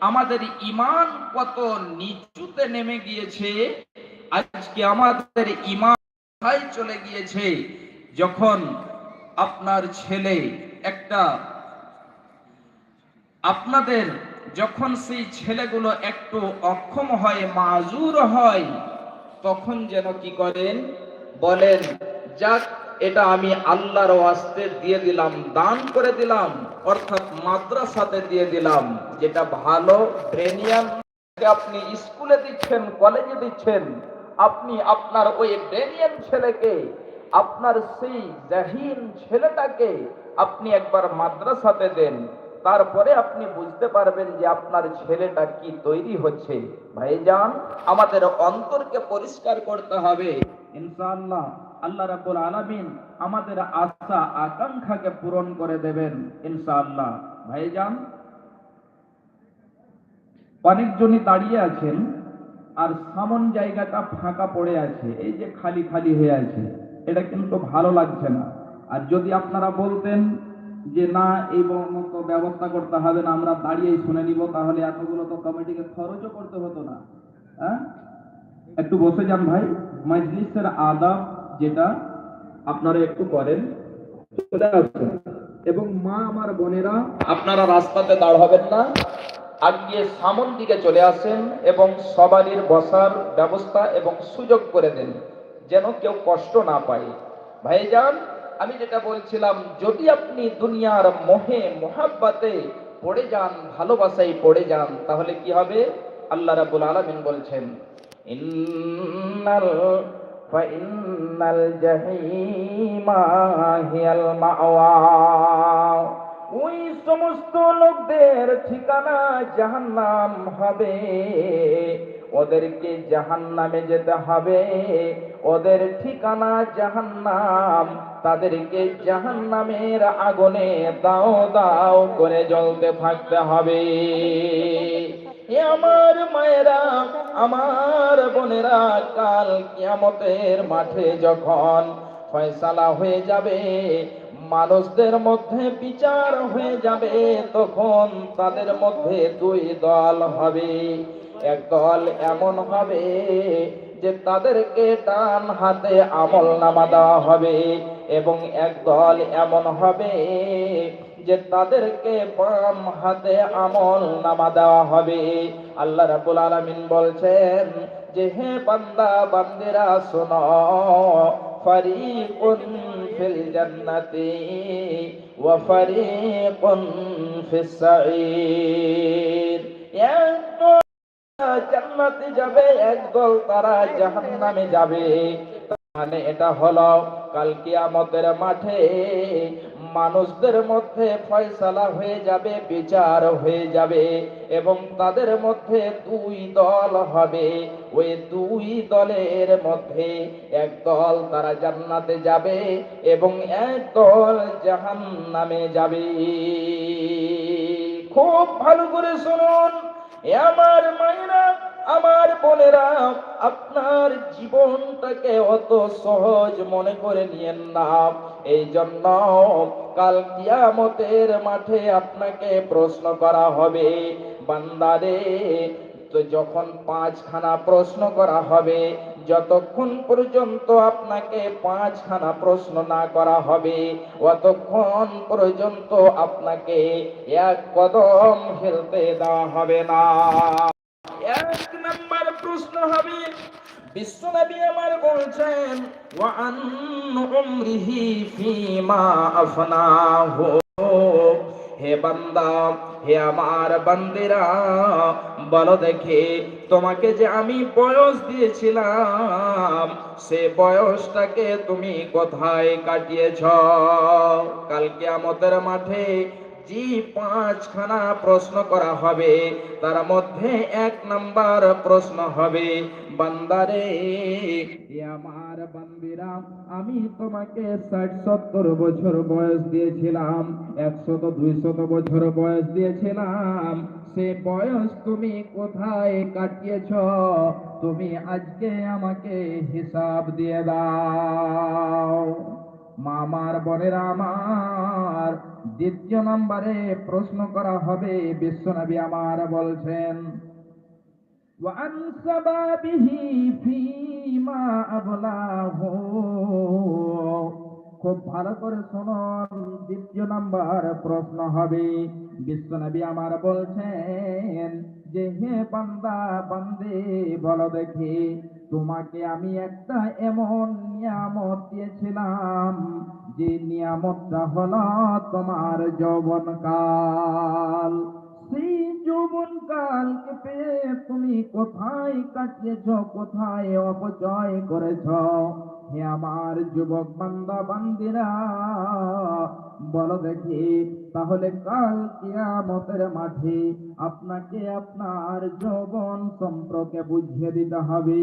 আমাদের ইমান কত নিচুতে নেমে গিয়েছে, আজকে আমাদের ইমান চলে গিয়েছে? যখন আপনার ছেলে একটা, আপনাদের যখন সেই ছেলেগুলো একটু অক্ষম হয়, মাজুর হয়, তখন যেন কি করেন? বলেন, যাক, এটা আমি আল্লাহর ওয়াস্তে দিয়ে দিলাম, দান করে দিলাম। অর্থাৎ মাদ্রাসাতে দিয়ে দিলাম, যেটা ভালো ব্রেনিয়ান আপনি স্কুলে দিচ্ছেন কলেজে দিচ্ছেন, আপনি আপনার ওই ব্রেনিয়ান ছেলেকে, আপনার সেই জাহিন ছেলেটাকে আপনি একবার মাদ্রাসাতে দেন। তারপরে আপনি বুঝতে পারবেন যে আপনার ছেলেটা কি তৈরি হচ্ছে। ভাইজান, আমাদের অন্তরকে পরিষ্কার করতে হবে। ইনশাআল্লাহ। আল্লাহ রাব্বুল আলামিন আমাদের আশা, আকাঙ্ক্ষাকে পূরণ করে দেবেন, ইনশাআল্লাহ। ভাইজান, অনেকজনই দাঁড়িয়ে আছেন আর সামন জায়গাটা ফাঁকা পড়ে আছে, এই যে খালি খালি হয়ে আছে, এটা কিন্তু ভালো লাগছে না। আর যদি আপনারা বলতেন যে, না, এই মতো ব্যবস্থা করতে হবে না, আমরা দাঁড়িয়েই শুনে নিব, তাহলে এতগুলো তো কমিটিকে খরচও করতে হতো না। হ্যাঁ? একটু বসে যান ভাই। মজলিসের আদাব যেটা আপনারা একটু করেন। এবং মা আমার বোনেরা, আপনারা রাস্তাতে দাঁড় হবেন না। আগিয়ে সামন দিকে চলে আসেন এবং সবারই বসার ব্যবস্থা এবং সুযোগ করে দেন, যেন কেউ কষ্ট না পায়। ভাইজান, আমি যেটা বলছিলাম, যদি আপনি দুনিয়ার মোহে, মোহাব্বাতে পড়ে যান, ভালোবাসায় পড়ে যান, তাহলে কি হবে? আল্লাহ রাব্বুল আলামিন বলছেন, ইন্নাল ফাইন্নাল الجحيم هي মাওয়া ওই সমস্ত লোকদের ঠিকানা জাহান্নাম হবে। ওদেরকে জাহান্নামে যেতে হবে। ওদের ঠিকানা জাহান্নাম, তাদেরকে জাহান্নামের আগুনে দাও দাও করে জ্বলতে থাকতে হবে। আমার মায়েরা, আমার বোনেরা, কাল কিয়ামতের মাঠে যখন ফয়সালা হয়ে যাবে, মানুষদের মধ্যে বিচার হয়ে যাবে, তখন তাদের মধ্যে দুই দল হবে। এক দল এমন হবে যে তাদেরকে ডান হাতে আমল নামা দেওয়া হবে এবং এক দল এমন হবে যে তাদেরকে বাম হাতে আমল নামা দেওয়া হবে। আল্লাহ রাব্বুল আলামিন বলছেন, যে হে বান্দা, বান্দিরা, শোনো, ফারিকুন ফিল জান্নাতি ওয়া ফারিকুন ফিস সাঈর একদল যাবে একদল তারা জাহান্নামে যাবে। মানে এটা হলো কাল কিয়ামতের মাঠে মানুষদের মধ্যে ফয়সালা হয়ে যাবে, বিচার হয়ে যাবে এবং তাদের মধ্যে দুই দল হবে। ওই দুই দলের মধ্যে এক দল তারা জান্নাতে যাবে এবং এক দল জাহান্নামে যাবে। খুব ভালো করে শুনুন। আমার মায়েরা আমার বোনেরা, আপনার জীবনটাকে অত সহজ মনে করে নিয়েন না। এই জন্য কাল কিয়ামতের মাঠে আপনাকে প্রশ্ন করা হবে, বান্দারে, তো যখন পাঁচখানা প্রশ্ন করা হবে, যতক্ষণ পর্যন্ত আপনাকে পাঁচখানা প্রশ্ন না করা হবে, অতক্ষণ পর্যন্ত আপনাকে এক কদম খেলতে দেওয়া হবে না। প্রশ্ন হবে বিশ্বনবী আমার বলছেন ওয়ান উমরিহি ফিমা আফনাহু। হে বান্দা, হে আমার বান্দিরা, বলো দেখে তোমাকে যে আমি বয়স দিয়েছিলাম, সে বয়সটাকে তুমি কোথায় কাটিয়েছ? কালকে আমাদের মাঠে জি পাঁচখানা প্রশ্ন করা হবে, তার মধ্যে এক নাম্বার প্রশ্ন হবে, বান্দারে আমার বান্দিরা, আমি তোমাকে ষাট সত্তর বছর বয়স দিয়েছিলাম, একশত, দুইশত বছর বয়স দিয়েছিলাম, সে বয়স তুমি কোথায় কাটিয়েছ? তুমি আজকে আমাকে হিসাব দিয়ে দাও। মামার বোনেরা আমার দ্বিতীয় নম্বরে প্রশ্ন করা হবে বিশ্বনবী আমার বলছেন وعن سبابه فيما أبلاه খুব ভালো করে শুনুন দ্বিতীয় নাম্বার প্রশ্ন হবে বিশ্বনবী আমার বলছেন যে হে বান্দা, বান্দে, বলো দেখি তোমাকে আমি একটা এমন নিয়ামত দিয়েছিলাম যে নিয়ামতটা হলো তোমার যৌবনকাল। সেই যৌবন কালকে পেয়ে তুমি কোথায় কাটিয়েছ, কোথায় অপচয় করেছ? হে আমার যুবক বান্দা, বান্দিরা বলো দেখি তাহলে কাল কিয়ামতের মাঠে আপনাকে আপনার যৌবন সম্পর্কে বুঝিয়ে দিতে হবে।